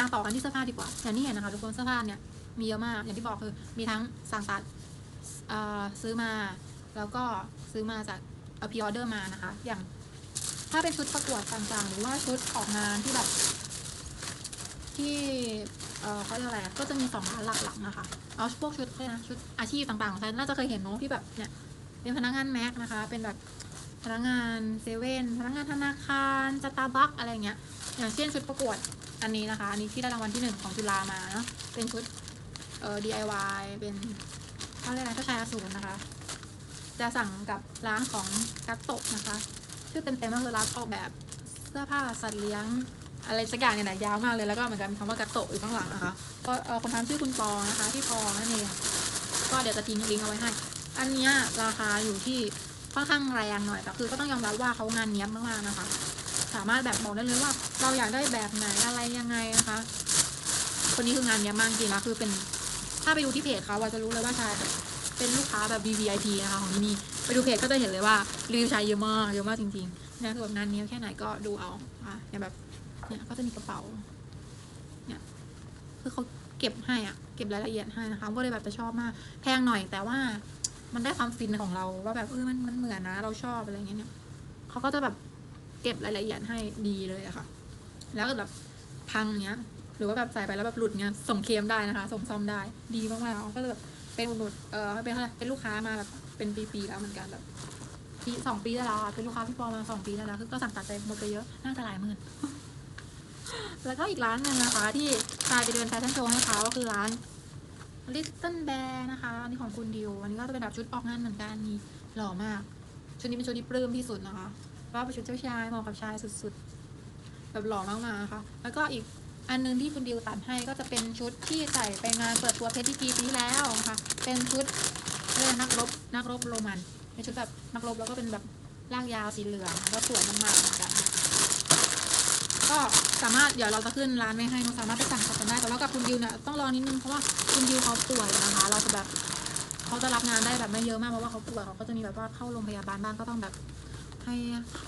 มาต่อกันที่เสื้อผ้าดีกว่า อย่างที่เห็นนะคะทุกคนเสื้อผ้าเนี่ยมีเยอะมาก อย่างที่บอกคือมีทั้งสั่งตัดซื้อมา แล้วก็ซื้อมาจากเอาพิออเดอร์มานะคะ อย่างถ้าเป็นชุดประกวดต่างๆ หรือว่าชุดออกงานที่แบบ ที่เขาเรียกอะไรก็จะมีสองร้านหลักๆนะคะเอาพวกชุดเขาเรียนะชุดอาชีพต่างๆของฉันน่าจะเคยเห็นเนาะที่แบบเนี่ยเป็นพนักงานแม็กนะคะ เป็นแบบ พนักงานเซเว่นพนักงานธนาคารสตาร์บัคอะไรเงี้ยอย่างเช่นชุดประกวดอันนี้นะคะ อันนี้ที่ได้รางวัลที่หนึ่งของจุฬามาเนาะเป็นชุดเอ่อ DIY เป็นเขาเรียกอะไรเจ้าชายอสูรนะคะ จะสั่งกับร้านของกัตโตะนะคะ ชื่อเต็มๆก็คือร้านออกแบบเสื้อผ้าสัตว์เลี้ยงอะไรสักอย่างเนี่ยแหละยาวมากเลยแล้วก็เหมือนกันมีคำว่ากัตโตะอยู่ข้างหลังนะคะก็เอ่อคนทำชื่อคุณปองนะคะที่ปองนั่นเองก็เดี๋ยวจะทิ้งลิงก์เอาไว้ให้ อันนี้ราคาอยู่ที่ ค่อนข้างแรงหน่อยแต่คือก็ต้องยอมรับว่าเขางานเนี้ยบมากๆนะคะ สามารถแบบบอกได้เลยว่า เราอยากได้แบบไหนอะไรยังไงนะคะ คนนี้คืองานเนี้ยบมากจริงๆแล้วคือเป็น ถ้าไปดูที่เพจเขาจะรู้เลยว่าชายเป็นลูกค้าแบบ VVIP นะคะของที่นี่ไปดูเพจก็จะเห็นเลยว่ารีวิวชายเยอะมากเยอะมากจริงๆเนี่ยคือแบบงานเนี้ยแค่ไหนก็ดูเอาอะอย่างแบบเนี่ยก็จะมีกระเป๋าเนี่ยคือเขาเก็บให้อะเก็บรายละเอียดให้นะคะก็เลยแบบจะชอบมาก แพงหน่อยแต่ว่า มันได้ความฟินของเราว่าแบบเออมันมันเหมือนนะ เราชอบอะไรเงี้ยเนี่ยเขาก็จะแบบเก็บรายละเอียดให้ดีเลยอะค่ะ แล้วก็แบบพังเนี้ย หรือว่าแบบใส่ไปแล้วแบบหลุดเงี้ยส่งเคลมได้นะคะ ส่งซ่อมได้ดีมากๆก็เลยแบบเป็นอุดหนุนเออเป็นอะไรเป็นลูกค้ามาแบบเป็นปีๆแล้วเหมือนกันแบบปีสองปีแล้วเป็นลูกค้าพี่ปอมาสองปีแล้วนะคือก็สั่งตัดใจหมดไปเยอะน่าจะหลายหมื่นแล้วก็อีกร้านหนึ่งนะคะ ที่ชายไปเดินแฟชั่นโชว์ให้เขาก็คือร้าน Little Bear นะคะ อันนี้ของคุณดิว อันนี้ก็จะเป็นแบบชุดออกงานเหมือนกันนี่หล่อมาก ชุดนี้เป็นชุดที่ปลื้มที่สุดนะคะว่าเป็นชุดเจ้าชายเหมาะกับชายสุดๆ แบบหล่อมากๆนะคะ แล้วก็อีกอันหนึงที่คุณดิวตัดให้ก็จะเป็นชุดที่ใส่ไปงานเปิดตัวเพชรที่ปีปีที่แล้วนะคะ เป็นชุดเรื่องนักรบนักรบโรมัน เป็นชุดแบบนักรบแล้วก็เป็นแบบร่างยาวสีเหลืองแล้วก็สวยมากๆเหมือนกัน ก็สามารถเดี๋ยวเราจะขึ้นร้านไว้ให้นะสามารถไปสั่งกันได้ แต่ว่ากับคุณดิวเนี่ยต้องรอนิดนึงเพราะว่าคุณดิวเขาป่วยนะคะ เราจะแบบเขาจะรับงานได้แบบไม่เยอะมากเพราะว่าเขาป่วยเขาก็จะมีแบบว่าเข้าโรงพยาบาลบ้างก็ต้องแบบ ให้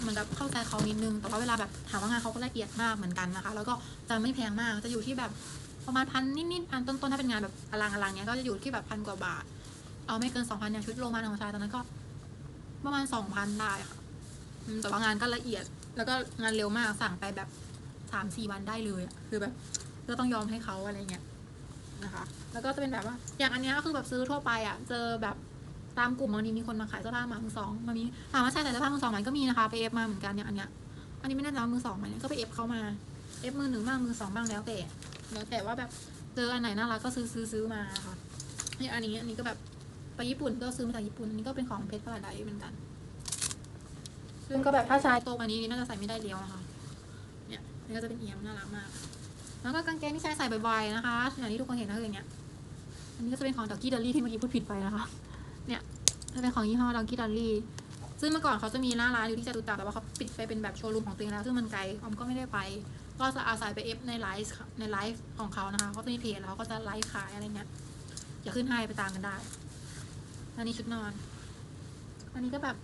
เหมือนกับเข้าใจเขานิดนึง แต่ว่าเวลาแบบถามว่างานเขาก็ละเอียดมากเหมือนกันนะคะ แล้วก็จะไม่แพงมากจะอยู่ที่แบบประมาณพันนิดๆพันต้นๆถ้าเป็นงานแบบอลังอลังเนี้ยก็จะอยู่ที่แบบพันกว่าบาท เอาไม่เกินสองพันอย่างชุดโรมันของชายตอนนั้นก็ ประมาณสองพันได้ค่ะแต่ว่างานก็ละเอียด แล้วก็งานเร็วมากสั่งไปแบบ สามสี่วันได้เลยอะคือแบบก็ต้องยอมให้เขาอะไรเงี้ยนะคะ แล้วก็จะเป็นแบบว่า อย่างอันเนี้ยก็คือแบบซื้อทั่วไปอะ เจอแบบตามกลุ่มบางทีมีคนมาขายเสื้อผ้ามามือสองมามีถามว่าใช่แต่เสื้อผ้ามือสองมันก็มีนะคะไปเอฟมาเหมือนกันอย่างอันเนี้ยอันนี้ไม่แน่ใจว่ามือสองไหมเนี่ยก็ไปเอฟเขามาเอฟมือหนึ่งบ้างมือสองบ้างแล้วแต่แล้วแต่ว่าแบบเจออันไหนน่ารักก็ซื้อซื้อซื้อมาค่ะนี่อันนี้อันนี้ก็แบบไปญี่ปุ่นก็ซื้อมาจากญี่ปุ่นอันนี้ก็เป็นของเพชรพลาไดเหมือนกัน ซึ่งก็แบบถ้าชายโตกว่านี้น่าจะใส่ไม่ได้เลี้ยวนะคะ นี่ก็จะเป็นเอียมน่ารักมาก แล้วก็กางเกงที่ใชายใส่บ่อยๆนะคะอย่างที่ทุกคนเห็นก็คืออย่างเงี้ย อันนี้ก็จะเป็นของดอกกี้ดอลลี่ที่เมื่อกี้พูดผิดไปนะคะ เนี่ยจะเป็นของยี่ห้อดอกกี้ดอลลี่ ซึ่งเมื่อก่อนเขาจะมีหน้าร้านอยู่ที่จตุจักรแต่ว่าเขาปิดไปเป็นแบบโชว์รูมของตัวเองแล้ว ซึ่งมันไกลออมก็ไม่ได้ไป ก็จะอาศัยไปเอฟในไลฟ์ในไลฟ์ของเขานะคะเขาจะมีเพจแล้วเขาก็จะไลฟ์ขายอะไรเงี้ยอย่าขึ้นให้ไปตามกันได้ อันนี้ชุดนอน อันนี้ก็แบบ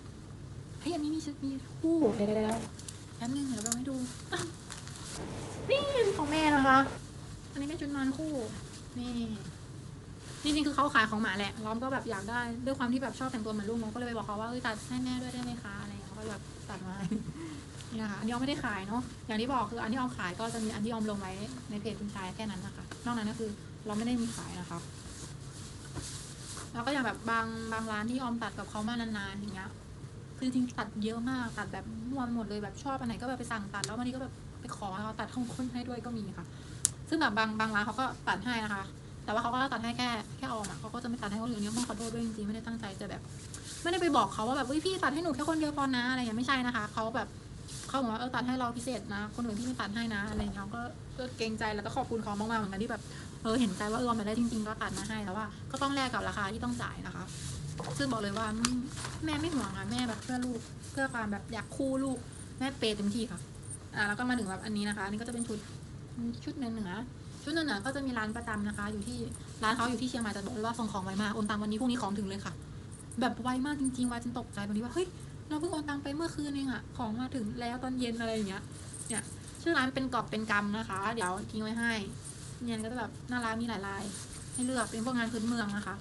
เฮ้ยอันนี้มีชุดมีคู่เดี๋ยวเดี๋ยวแป๊บนึงเดี๋ยวเราให้ดู นี่ของแม่นะคะ อันนี้เป็นชุดนอนคู่ นี่จริงๆคือเขาขายของหมาแหละล้อมก็แบบอยากได้ด้วยความที่แบบชอบแต่งตัวเหมือนลูกน้องก็เลยไปบอกเขาว่าเอ้ยตัดให้แม่ด้วยได้ไหมคะอะไรอย่างเงี้ยเขาก็แบบตัดมานี่นะคะอันนี้ออมไม่ได้ขายเนาะอย่างที่บอกคืออันที่ออมขายก็จะมีอันที่ออมลงไว้ในเพจคุณชายแค่นั้นนะคะ นอกนั้นก็คือเราไม่ได้มีขายนะคะแล้วก็อย่างแบบบางบางร้านที่ออมตัดกับเขามานานๆอย่างเงี้ยคือจริงตัดเยอะมากตัดแบบมวไปหมดเลยแบบชอบอันไหนก็แบบไปสั่งตัดแล้วบางทีก็แบบ ไปขอเขาตัดข้างคนให้ด้วยก็มีค่ะ ซึ่งแบบบางบางร้านเขาก็ตัดให้นะคะ แต่ว่าเขาก็ตัดให้แค่แค่ออมอะเขาก็จะไม่ตัดให้คนอื่นเนี่ยต้องขอโทษด้วยจริงๆไม่ได้ตั้งใจจะแบบ ไม่ได้ไปบอกเขาว่าแบบเฮ้ยพี่ตัดให้หนูแค่คนเดียวพอนะอะไรอย่างเงี้ยไม่ใช่นะคะเขาแบบเขาบอกว่าเออตัดให้เราพิเศษนะ คนอื่นที่ไม่ตัดให้นะอะไรอย่างเงี้ยก็ก็เกรงใจแล้วก็ขอบคุณเขามากๆเหมือนกันที่แบบเออเห็นใจว่าเออมาได้จริง ๆ ก็ตัดมาให้แต่ว่าก็ต้องแลกกับราคาที่ต้องจ่ายนะคะ ซึ่งบอกเลยว่าแม่ไม่ห่วงอะแม่แบบเพื่อลูกเพื่อความแบบอยากคู่ลูกแม่เปย์เต็มที่ค่ะ อ่าแล้วก็มาถึงแบบอันนี้นะคะอันนี้ก็จะเป็นชุดชุดเหนือเหนือชุดเหนือเหนือก็จะมีร้านประจำนะคะ อยู่ที่ร้านเขาอยู่ที่เชียงใหม่แต่บอกเลยว่าส่งของไวมากโอนตังวันนี้พรุ่งนี้ของถึงเลยค่ะ แบบไวมากจริงๆไวจนตกใจบางทีว่าเฮ้ยเราเพิ่งโอนตังไปเมื่อคืนเองอะของมาถึงแล้วตอนเย็นอะไรอย่างเงี้ยเนี่ยชื่อร้านเป็นกรอบเป็นกำนะคะ เดี๋ยวทิ้งไว้ให้เนี่ยก็จะแบบน่ารักมีหลายลายให้เลือกเป็นพวกงานพื้นเมืองนะคะ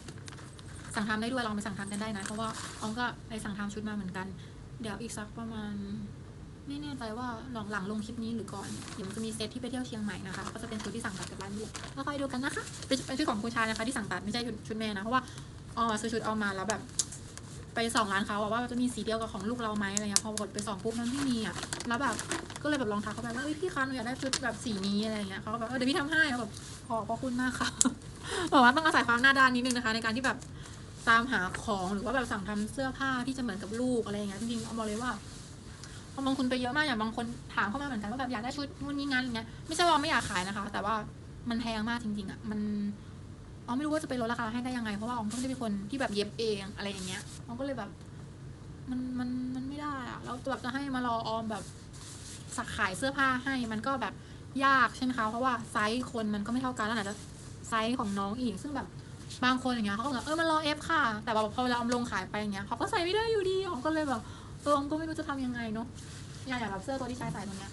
สั่งทำได้ด้วยลองไปสั่งทำกันได้นะเพราะว่าออมก็ไปสั่งทำชุดมาเหมือนกัน เดี๋ยวอีกสักประมาณ ไม่แน่ใจว่าหลังหลังลงคลิปนี้หรือก่อนเดี๋ยวมันจะมีเซตที่ไปเที่ยวเชียงใหม่นะคะก็จะเป็นชุดที่สั่งตัดกับร้านนี้แล้วคอยดูกันนะคะเป็นชุดของผู้ชายนะคะที่สั่งตัดไม่ใช่ชุดชุดแม่นะเพราะว่าออมอซื้อชุดออมมาแล้วแบบไปส่องร้านเขาว่าจะมีสีเดียวกับของลูกเราไหมอะไรเงี้ยพอกดไปส่องปุ๊บมันไม่มีอะแล้วแบบก็เลยแบบลองทักเขาไปว่าเอ้ยพี่คะหนูอยากได้ชุดแบบสีนี้อะไรเงี้ยเขาก็แบบเออเดี๋ยวพี่ทำให้แบบขอบพระคุณมากค่ะบอกว่าต้องอาศัยความหน้าด้านนิดนึงนะคะ ในการที่แบบตามหาของหรือว่าแบบสั่งทำเสื้อผ้าที่จะเหมือนกับลูกอะไรเงี้ยจริงๆเอาบอกเลยว่า เอาบางคนไปเยอะมากอย่างบางคนถามเข้ามาเหมือนกันว่าแบบอยากได้ชุดนู่นนี่งั้นอะไรเงี้ยไม่ใช่ว่าไม่อยากขายนะคะ แต่ว่ามันแพงมากจริง ๆอะมันออมไม่รู้ว่าจะไปลดราคาให้ได้ยังไงเพราะว่าออมก็ไม่ได้เป็นคนที่แบบเย็บเองอะไรอย่างเงี้ยออมก็เลยแบบ มันมันมันไม่ได้อะแล้วแบบจะให้มารอออมแบบสักขายเสื้อผ้าให้มันก็แบบยากใช่ไหมคะเพราะว่าไซส์คนมันก็ไม่เท่ากันแล้วไหนจะไซส์ของน้องอีก ซึ่งแบบบางคนอย่างเงี้ยเขาก็แบบเออมันรอเอฟค่ะ แต่แบบพอเวลาออมลงขายไปอย่างเงี้ยเขาก็ใส่ไม่ได้อยู่ดีออมก็เลยแบบ เออออมก็ไม่รู้จะทำยังไงเนาะอยางอยางแบบเสื้อตัวที่ใช้ใส่ตัวเนี้ย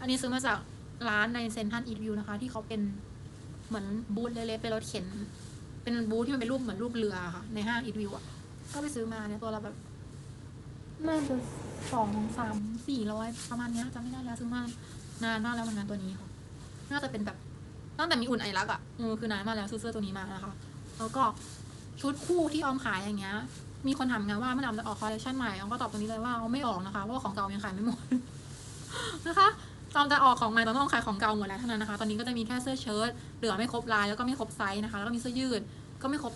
อันนี้ซื้อมาจากร้านในเซนทันอีทวิวนะคะ ที่เขาเป็นเหมือนบูธเล็กๆเป็นรถเข็น เป็นบูธที่มันเป็นรูปเหมือนรูปเรือค่ะ ในห้างอีทวิวอะ ก็ไปซื้อมาเนี่ยตัวละแบบน่าจะสองสามสี่ร้อยประมาณเนี้ยจำไม่ได้แล้วซื้อมานานมากแล้วเหมือนกันตัวนี้ค่ะ น่าจะเป็นแบบตั้งแต่มีอุ่นไอรักอะเออคือนานมากแล้วซื้อเสื้อตัวนี้มานะคะ แล้วก็ชุดคู่ที่ออมขายอย่างเงี้ย มีคนถามไงว่าเมื่อไหร่จะออกคอลเลคชันใหม่ออมก็ตอบตรงนี้เลยว่าออมไม่ออกนะคะเพราะว่าของเก่ายังขายไม่หมดนะคะตอนจะออกของใหม่ตอนต้องขายของเก่าหมดแล้วเท่านั้นนะคะ ตอนนี้ก็จะมีแค่เสื้อเชิ้ตเหลือไม่ครบลายแล้วก็ไม่ครบไซส์นะคะ แล้วก็มีเสื้อยืดก็ไม่ครบ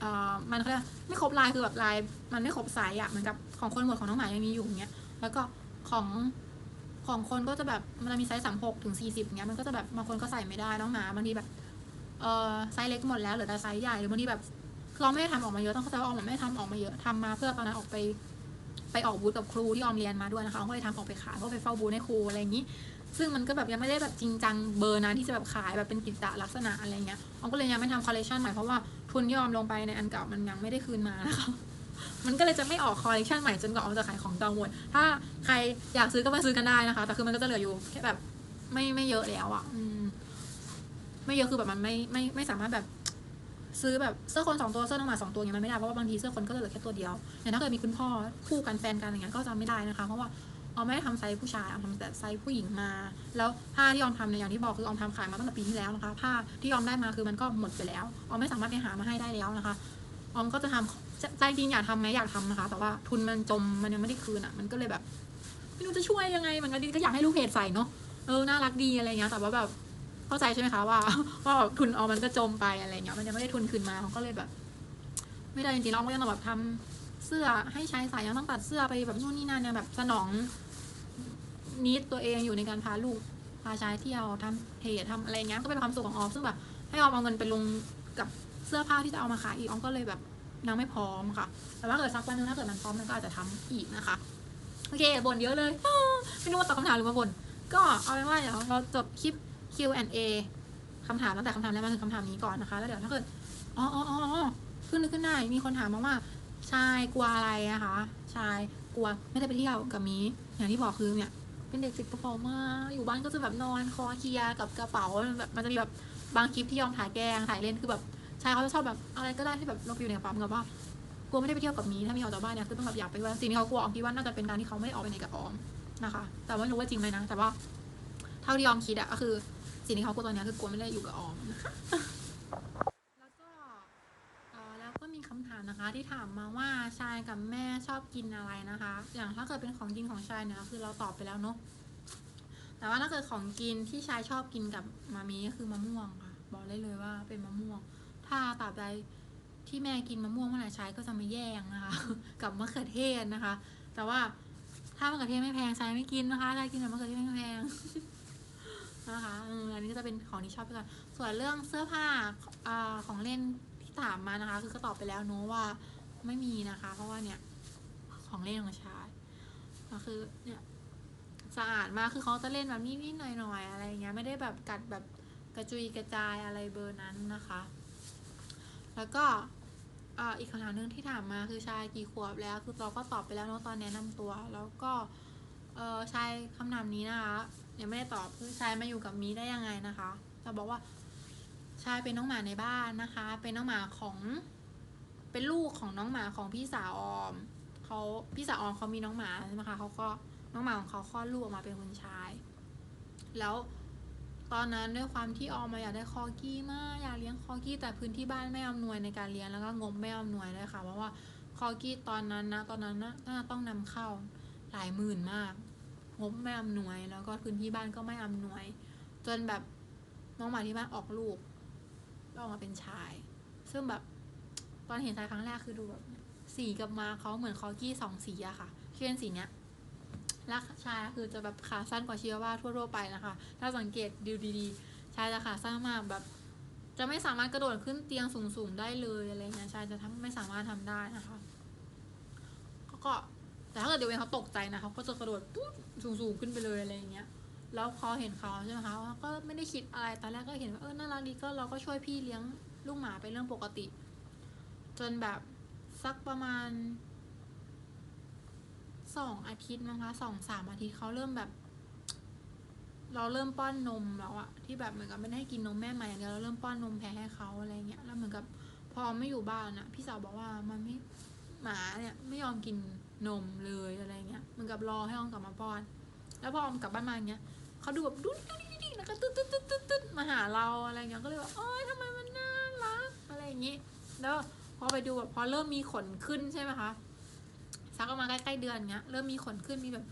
เอ่อมันเขาเรียกไม่ครบลายคือแบบลาย มันไม่ครบไซส์อะเหมือนกับของคนหมดของน้องหมายังมีอยู่อย่างเงี้ยแล้วก็ของของคนก็จะแบบมันจะมีไซส์สามหกถึงสี่สิบเงี้ยมันก็จะแบบบางคนก็ใส่ไม่ได้น้องหมาบางทีแบบเออไซส์เล็กหมดแล้วเหลือแต่ไซส์ใหญ่หรือบางทีแบบ เราไม่ได้ทำออกมาเยอะต้องเข้าใจว่าออมไม่ได้ทำออกมาเยอะทำมาเพื่อตอนนั้นออกไปไปออกบูธกับครูที่ออมเรียนมาด้วยนะคะออมก็เลยทำออกไปขายก็ไปเฝ้าบูธให้ครูอะไรอย่างนี้ ซึ่งมันก็แบบยังไม่ได้แบบจริงจังเบอร์นั้นที่จะแบบขายแบบเป็นกิจจลักษณะอะไรเงี้ยออมก็เลยยังไม่ทำคอลเลคชันใหม่เพราะว่าทุนที่ออมลงไปในอันเก่ามันยังไม่ได้คืนมานะคะมันก็เลยจะไม่ออกคอลเลคชันใหม่จนกว่าออมจะขายของเก่าหมด ถ้าใครอยากซื้อก็มาซื้อกันได้นะคะ แต่คือมันก็จะเหลืออยู่แค่แบบไม่ไม่เยอะแล้วอะ่ะไม่เยอะคือแบบมันไม่ไม่ไม่สามารถแบบ ซื้อแบบเสื้อคนสองตัวเสื้อน้องหมาสองตัวอย่างเงี้ยมันไม่ได้เพราะว่าบางทีเสื้อคนก็เหลือแค่ตัวเดียวอย่างถ้าเกิดมีคุณพ่อคู่กันแฟนกันอย่างเงี้ยก็จะไม่ได้นะคะเพราะว่าออมไม่ได้ทำไซส์ผู้ชายออมทำแต่ไซส์ผู้หญิงมา แล้วผ้าที่ออมทำเนี่ยอย่างที่บอกคือออมทำขายมาตั้งแต่ปีที่แล้วนะคะ ผ้าที่ออมได้มาคือมันก็หมดไปแล้วออมไม่สามารถไปหามาให้ได้แล้วนะคะออมก็จะทำใจใจจริงอยากทำไหมอยากทำนะคะ แต่ว่าทุนมันจมมันยังไม่ได้คืนอะมันก็เลยแบบไม่รู้จะช่วยยังไงมันก็ดีก็อยากให้ลูกเพจใส่เนาะเออน่ารักดีอะไรเงี้ยแต่ว่าแบบ เข้าใจใช่ไหมคะว่าว่าทุนเอามันก็จมไปอะไรเงี้ยมันยังไม่ได้ทุนคืนมาเขาก็เลยแบบ ไม่ได้จริงๆเราก็ยังต้องแบบทำเสื้อให้ใช้ใส่ยังต้องตัดเสื้อไปแบบนู่นนี่นั่นเนี่ยแบบสนองนิดตัวเองอยู่ในการพาลูกพาชายเที่ยวทำเพจทำอะไรเงี้ยก็เป็นความสุขของออมซึ่งแบบให้ออมเอาเงินไปลงกับเสื้อผ้าที่จะเอามาขายอีกออมก็เลยแบบยังไม่พร้อมค่ะ แต่ว่าเกิดสักวันหนึงถ้าเกิดมันพร้อมมันก็อาจจะทำอีกนะคะ โอเคบ่นเยอะเลย ไม่รู้ว่าตอบคำถามหรือมาบ่น ก็เอาเป็นว่าเดี๋ยวเราจบคลิป Q&A คำถามตั้งแต่คำถามแรกมาถึงคำถามนี้ก่อนนะคะ แล้วเดี๋ยวถ้าเกิดอ๋ออ๋ออ๋อขึ้นนึกขึ้นได้ มีคนถามมาว่า ชายกลัวอะไรนะคะ ชายกลัวไม่ได้ไปเที่ยวกับมีอย่างที่บอกคือเนี่ย เป็นเด็กติดกระเป๋ามากอยู่บ้านก็จะแบบนอนคอเคลียกับกระเป๋าแบบมันจะมีแบบบางคลิปที่ยอมถ่ายแกลงถ่ายเล่นคือแบบชายเขาจะชอบแบบอะไรก็ได้ที่แบบเราไปอยู่ในกระเป๋าเหมือกับว่ากลัวไม่ได้ไปเที่ยวกับมีถ้ามีออกจากบ้านเนี่ยคือต้องแบบอยากไปด้วยสิ่งที่เขากลัวออมคิดว่าน่าจะเป็นการที่เขาไม่ได้ออกไปไหนกับออมนะคะ แต่ว่าไม่รู้ว่าจริงไหมนะ แต่ว่าเท่าที่ออมคิดอะก็คือ สิ่งที่เขากลัวตอนนี้คือกลัวไม่ได้อยู่กับออมนะคะแล้วก็เออแล้วก็มีคำถามนะคะ ที่ถามมาว่าชายกับแม่ชอบกินอะไรนะคะ อย่างถ้าเกิดเป็นของกินของชายเนี่ยคือเราตอบไปแล้วเนาะแต่ว่าถ้าเกิดของกินที่ชายชอบกินกับมามีก็คือมะม่วงค่ะ บอกได้เลยว่าเป็นมะม่วง ถ้าตราบใดที่แม่กินมะม่วงเมื่อไหร่ชายก็จะมาแย่งนะคะ กับมะเขือเทศนะคะ แต่ว่าถ้ามะเขือเทศไม่แพงชายไม่กินนะคะชายกินแต่มะเขือเทศไม่แพง นะคะอันนี้ก็จะเป็นของที่ชอบไปก่อนส่วนเรื่องเสื้อผ้าอของเล่นที่ถามมานะคะ คือก็ตอบไปแล้วเนอะว่าไม่มีนะคะ เพราะว่าเนี่ยของเล่นของชายก็คือเนี่ยสะอาดมากคือเขาจะเล่นแบบนิดๆหน่อยๆอะไรอย่างเงี้ยไม่ได้แบบกัดแบบกระจุยกระจายอะไรเบอร์นั้นนะคะ แล้วก็อ,อีกคำถามหนึ่งที่ถามมาคือชายกี่ขวบแล้ว คือเราก็ตอบไปแล้วเนอะตอนแนะนำตัว แล้วก็ชายคำถามนี้นะคะ ยังไม่ได้ตอบชายมาอยู่กับมีได้ยังไงนะคะเราบอกว่าชายเป็นน้องหมาในบ้านนะคะ เป็นน้องหมาของเป็นลูกของน้องหมาของพี่สาวออมเขาพี่สาวออมเขามีน้องหมาใช่ไหมคะเขาก็น้องหมาของเขาคลอดลูกออกมาเป็นคนชาย แล้วตอนนั้นด้วยความที่ออมมาอยากได้คอกี้มากอยากเลี้ยงคอกี้แต่พื้นที่บ้านไม่อำนวยในการเลี้ยงแล้วก็งบไม่อำนวยเลยค่ะเพราะว่าคอกี้ตอนนั้นนะตอนนั้นนะน่าต้องนำเข้าหลายหมื่นมาก งบไม่อำนวย แล้วก็พื้นที่บ้านก็ไม่อำนวย จนแบบน้องหมาที่บ้านออกลูกก็ออกมาเป็นชาย ซึ่งแบบตอนเห็นชายครั้งแรกคือดูแบบสีกับมาเขาเหมือนคอกี้สองสีอะค่ะเช่นสีเนี้ยลักชายคือจะแบบขาสั้นกว่าเชียว่าทั่วๆไปนะคะ ถ้าสังเกตดูดีๆ ชายจะขาสั้นมากแบบ จะไม่สามารถกระโดดขึ้นเตียงสูงๆได้เลยอะไรเงี้ยชายจะทำไม่สามารถทำได้นะคะก็ แต่ถ้าเกิดเดวินเขาตกใจนะเขาก็จะกระโดดปุ๊บสูงสูงขึ้นไปเลยอะไรอย่างเงี้ย แล้วพอเห็นเขาใช่ไหมคะก็ไม่ได้คิดอะไร ตอนแรกก็เห็นว่าเออน่ารักดีก็เราก็ช่วยพี่เลี้ยงลูกหมาเป็นเรื่องปกติ จนแบบสักประมาณสองอาทิตย์มั้งคะสองสามอาทิตย์เขาเริ่มแบบ เราเริ่มป้อนนมแล้วอะที่แบบเหมือนกับไม่ได้กินนมแม่มาอย่างเดียวเราเริ่มป้อนนมแพ้ให้เขาอะไรเงี้ยแล้วเหมือนกับพอไม่อยู่บ้านอะพี่สาวบอกว่ามันไม่หมาเนี่ยไม่ยอมกิน นมเลยอะไรเงี้ยมันกับรอให้ออมกลับมาป้อน แล้วพอออมกลับบ้านมาเงี้ยเขาดูแบบดุ๊ดดุ๊ดดุ๊ดแล้วก็ตึ๊ดตึ๊ดตึ๊ดตึ๊ดตึ๊ดมาหาเราอะไรเงี้ยก็เลยแบบโอ๊ยทำไมมันน่ารักอะไรอย่างงี้ แล้วพอไปดูแบบพอเริ่มมีขนขึ้นใช่ไหมคะซักออกมาใกล้ๆเดือนเงี้ยเริ่มมีขนขึ้นมีแบบ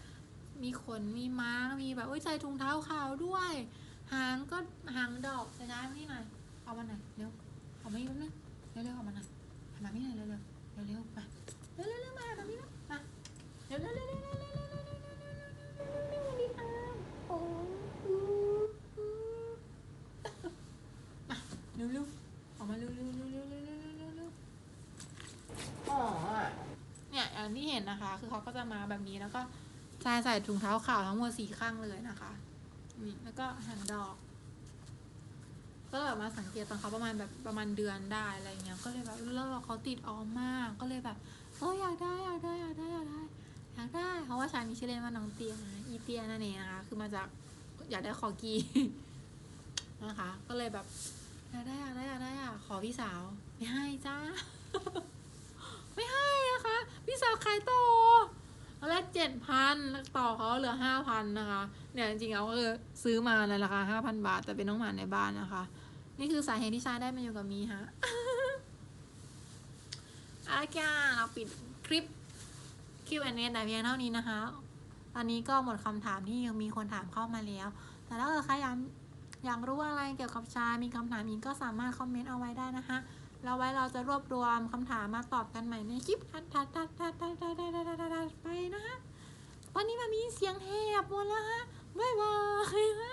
มีขนมีม้ามีแบบโอ้ยใส่ถุงเท้าขาวด้วย หางก็หางดอกใต่น้ำนี่หน่อยเอามาหน่อยเร็วเอามาอีกนิดนึงเร็วๆเอามาหน่อยเอามานี่หน่อยเร็วๆเร็วๆไปเร็วๆ เรื่อามออกมาเร็วเร็เร็อเนี่ยที่เห็นนะคะ คือเขาก็จะมาแบบนี้แล้วก็ชายใส่ถุงเท้าขาวทั้งหมดสี่ข้างเลยนะคะนี่แล้วก็หานดอก ก็แบบมาสังเกตตอนเขาประมาณแบบประมาณเดือนได้อะไรเงี้ย ก็เลยแบบเลิกเขาติดออมมาก ก็เลยแบบเอออยากได้อยากได้อยากได้อยากได้ อยากได้เพราะว่าชายมีชื่อเล่นว่าน้องเตียนะอีเตียนั่นเองนะคะคือมาจากอยากได้คอกีนะคะ ก็เลยแบบอยากได้อยากได้อยากได้อะขอพี่สาวไม่ให้จ้าไม่ให้นะคะพี่สาวขายต่อตอนแรกเจ็ดพันต่อเขาเหลือห้าพันนะคะ เนี่ยจริงๆแล้วก็คือซื้อมาในราคาห้าพันบาท แต่เป็นน้องหมาในบ้านนะคะ นี่คือสาเหตุที่ชาได้มาอยู่กับมีฮะอาละค่ะเราปิดคลิป Q&A แต่เพียงเท่านี้นะคะ ตอนนี้ก็หมดคำถามที่ยังมีคนถามเข้ามาแล้ว แต่ถ้าเกิดใครอยากอยากรู้อะไรเกี่ยวกับชา มีคำถามอีกก็สามารถคอมเมนต์เอาไว้ได้นะคะแล้วไว้เราจะรวบรวมคำถามมาตอบกันใหม่ในคลิปถัดถัดถัดถัดถัดถัดถัดถัดถัดไปนะคะวันนี้มันมีเสียงแหบหมดแล้วฮะบ๊ายบายฮะ